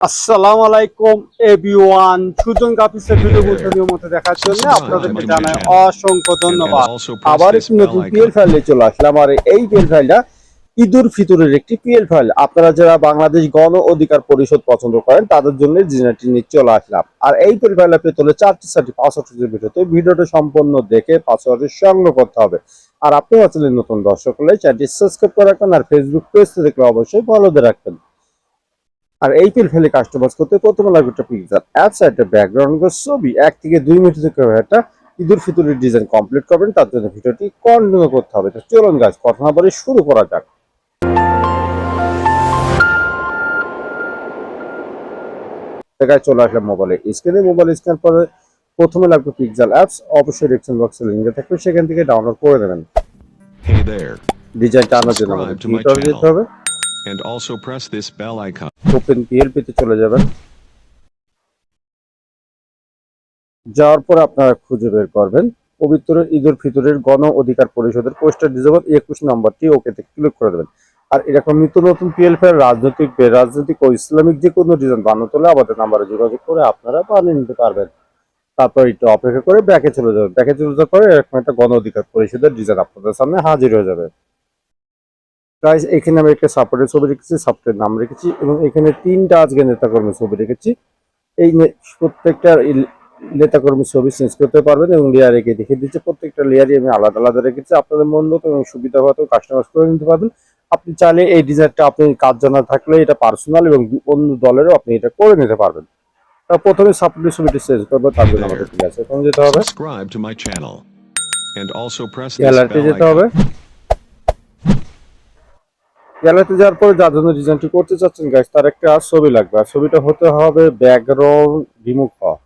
আসসালামু আলাইকুম everyone Sujan কাপিসের video গুলো মতো দেখার জন্য আপনাদেরকে জানাই অসংখ্য ধন্যবাদ। আবার একটি নতুন পিএল ফাইল চলে আসলাম। আর এই পিএল ফাইলটা ঈদুল ফিতরের একটি পিএল ফাইল আপনারা যারা বাংলাদেশ গণ অধিকার পরিষদ পছন্দ করেন তাদের জন্য জিনাটি নিয়ে চলে আসলাম। আর এই পিএল ফাইল পেতে হলে চারটি চারটি পাসওয়ার্ডের ভিডিওতে। ভিডিওটা সম্পূর্ণ দেখে পাসওয়ার্ডে সংগ্রহ করতে হবে। আর আপনি আসলে নতুন দর্শক হলে চ্যানেলটি সাবস্ক্রাইব করে রাখবেন। আর ফেসবুক পেজতে দেখলে অবশ্যই ফলো দিয়ে রাখবেন। আর এই পিল ফেলে কাস্টমাইজ করতে প্রথমে লাগবে একটা পিকচার অ্যাপ সাইডে ব্যাকগ্রাউন্ড ছবি। এক থেকে দুই মিনিট থেকে একটা ঈদুল ফিতরের ডিজাইন কমপ্লিট করবেন তার জন্য ভিডিওটি কন্টিনিউ করতে হবে। তো চলুন গাছ কথা না বলে শুরু করা যাক। জায়গায় চলে আসলাম মোবাইলে স্ক্রিনে মোবাইল স্ক্যান করে প্রথমে লাগবে পিক্সেল অ্যাপস অবশ্যই ডিসক্রিপশন বক্সে লিঙ্কে থাকবে সেখান থেকে ডাউনলোড করে নেবেন। ডিজাইনটা আনার জন্য আমাদের যেতে হবে। And also press this bell icon. Open PLP তে চলে যাবেন। যাওয়ার পর আপনারা খুঁজে বের করবেন। পবিত্র ঈদুল ফিতরের গণ অধিকার পরিষদের পোস্টার ডিজেবল একুশ নম্বরটি ওকেতে ক্লিক করে দেবেন। আর এরকম নিত্য নতুন পিএলপি রাজনৈতিক বে- রাজনৈতিক ও ইসলামিক যে কোনো ডিজাইন বানাতে হলে আমাদের নাম্বারে যোগাযোগ করে আপনারা বানিয়ে নিতে পারবেন। তারপর একটু অপেক্ষা করে ব্যাকে চলে যাবেন। ব্যাকে চলে যাওয়ার পরে এরকম একটা গণ অধিকার পরিষদের ডিজাইন আপনাদের সামনে হাজির হয়ে যাবে। গাইজ এখানে আমি একটা সাপোর্টের ছবি রেখেছি সাপোর্টের নাম রেখেছি এবং এখানে তিনটা আজকে নেতাকর্মীর ছবি রেখেছি। এই প্রত্যেকটা নেতাকর্মীর ছবি চেঞ্জ করতে পারবেন এবং লেয়ার রেখে দেখিয়ে দিচ্ছে। প্রত্যেকটা লেয়ারই আমি আলাদা আলাদা রেখেছি। আপনাদের মন মতো এবং সুবিধা মতো কাস্টমাইজ করে নিতে পারবেন। আপনি চাইলে এই ডিজাইনটা আপনি কাজ জানা থাকলে এটা পার্সোনাল এবং অন্য দলেরও আপনি এটা করে নিতে পারবেন। প্রথমে সাপোর্টের ছবিটি চেঞ্জ করব তার জন্য আমাদের ঠিক আছে। এখন যেতে হবে। Subscribe to my channel. And also press this গ্যালারিতে bell যেতে হবে icon. গ্যালারিতে যাওয়ার পরে যার জন্য ডিজাইনটি করতে চাচ্ছেন গাইস তার একটা ছবি লাগবে। আর ছবিটা হতে হবে ব্যাকগ্রাউন্ড রিমুভ হওয়া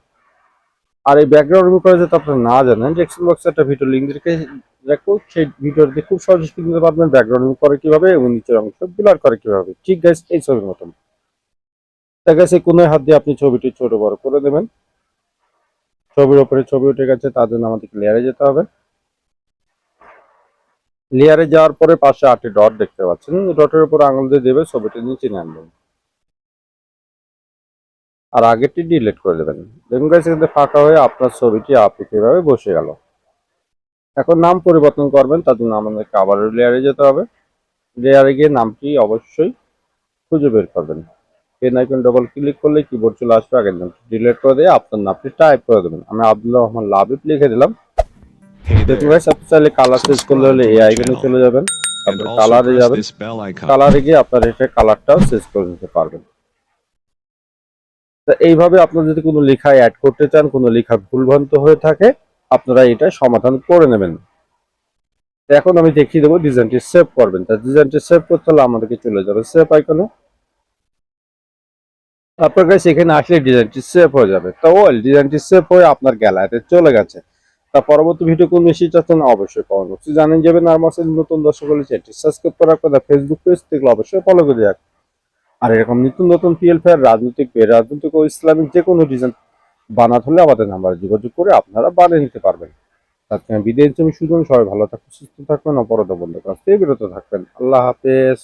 আর এই ব্যাকগ্রাউন্ড রিমুভ করা যাতে আপনারা না জানেন ডেসক্রিপশন বক্সে একটা ভিডিও লিঙ্ক রেখে রাখব সেই ভিডিওতে খুব সহজে শিখতে পারবেন ব্যাকগ্রাউন্ড রিমুভ করে কীভাবে এবং নিচের অংশ ব্লার করে কীভাবে। ঠিক গাইস এই ছবির মতন। দেখা গেছে কোনো হাত দিয়ে আপনি ছবিটি ছোট বড় করে দেবেন। ছবির ওপরে ছবি উঠে গেছে, তার জন্য আমাদেরকে লেয়ারে যেতে হবে। লেয়ারে যাওয়ার পরে পাশে আটটি ডট দেখতে পাচ্ছেন। ডটের উপর আঙুল দিয়ে দেবে, ছবিটি নিয়ে চিনে আনবেন। আর আগেরটি ডিলিট করে দেবেন। দেখুন গাইস এখানে ফাঁকা হয়ে আপনার ছবিটি আপনি এভাবে বসে গেল। এখন নাম পরিবর্তন করবেন, তার জন্য আমাদেরকে আবার লেয়ারে যেতে হবে। লেয়ারে গিয়ে নামটি অবশ্যই খুঁজে বের করবেন। পেন আইকন ডবল ক্লিক করলে কিবোর্ড চলে আসবে, আগের নামটি ডিলিট করে দিয়ে আপনার নামটি টাইপ করে দেবেন। আমি আব্দুল্লাহ রহমান লাভিব লিখে দিলাম। দেখুন গাইস আপনি চাইলে কালার চেঞ্জ করলে হলে এই আইকনে চলে যাবেন। তারপরে কালারে যাবেন. কালারে গিয়ে আপনার এটা কালারটাও চেঞ্জ করে নিতে পারবেন। তা এইভাবে আপনার যদি কোনো লেখা অ্যাড করতে চান কোনো লেখা ভুলভ্রান্ত হয়ে থাকে আপনারা এটা সমাধান করে নেবেন। এখন আমি দেখিয়ে দেবো ডিজাইনটি সেভ করবেন। তা ডিজাইনটি সেভ করতে হলে আমাদেরকে চলে যাবে সেভ আইকনে আপনার কাছে এখানে আসলে ডিজাইনটি সেভ হয়ে যাবে। তো ওয়েল ডিজাইনটি সেভ হয়ে আপনার গ্যালারিতে চলে গেছে। তা পরবর্তী ভিডিও কোন বেশি চাচ্ছেন অবশ্যই কমেন্ট বক্সে জানেন আর মাসের নতুন দর্শক হলে চ্যানেলটি সাবস্ক্রাইব করার কথা ফেসবুক পেজ থেকে অবশ্যই ফলো করে রাখ আর এরকম নিত্য নতুন পিএল ফেয়ার রাজনৈতিক রাজনৈতিক ও ইসলামিক যে কোনো ডিজাইন বানাতে হলে আমাদের নাম্বারে যোগাযোগ করে আপনারা বানিয়ে নিতে পারবেন। আমি বিদায় নিচ্ছি। আমি সুজন, সবাই ভালো থাকুন, সুস্থ থাকবেন অপরাধ বন্ধ কাছ থেকে বিরত থাকবেন। আল্লাহ হাফেজ।